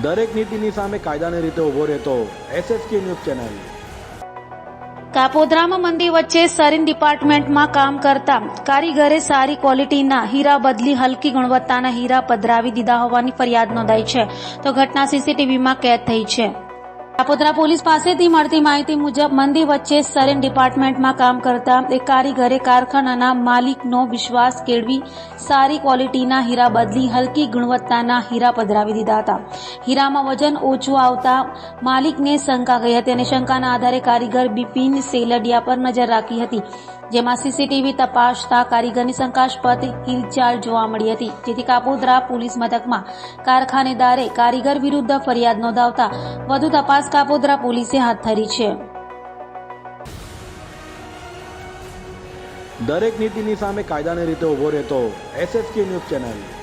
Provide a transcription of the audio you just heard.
દરેક નીતિની સામે કાયદાની રીતે ઊભો રહેતો એસએસકે ન્યૂઝ ચેનલ. કાપોદ્રામાં મંદી વચ્ચે સરીન ડિપાર્ટમેન્ટમાં કામ કરતા કારીગરે સારી ક્વોલિટીના હીરા બદલી હલકી ગુણવત્તાના હીરા પધરાવી દીધા હોવાની ફરિયાદ નોંધાઈ છે. તો ઘટના સીસીટીવીમાં કેદ થઈ છે. કાપોદ્રા પોલીસ પાસેથી મળતી માહિતી મુજબ મંદી વચ્ચે સરેન ડિપાર્ટમેન્ટમાં કામ કરતા એક કારીગરે કારખાનાના માલિકનો વિશ્વાસ કેળવી સારી ક્વોલિટીના હીરા બદલી હલકી ગુણવત્તાના હીરા પધરાવી દીધા હતા. હીરામાં વજન ઓછું આવતા માલિકને શંકા ગઈ હતી અને શંકાના આધારે કારીગર બિપિન સેલડિયા પર નજર રાખી હતી, જેમાં સીસીટીવી તપાસતા કારીગરની શંકાસ્પદ હિલચાલ જોવા મળી હતી. જેથી કાપોદ્રા પોલીસ મથકમાં કારખાનેદારે કારીગર વિરુદ્ધ ફરિયાદ નોંધાવતા વધુ તપાસ કાપોદ્રા પોલીસે હાથ ધરી છે. દરેક નીતિની સામે કાયદાની રીતે ઊભો રહેતો એસએસકે ન્યૂઝ ચેનલ.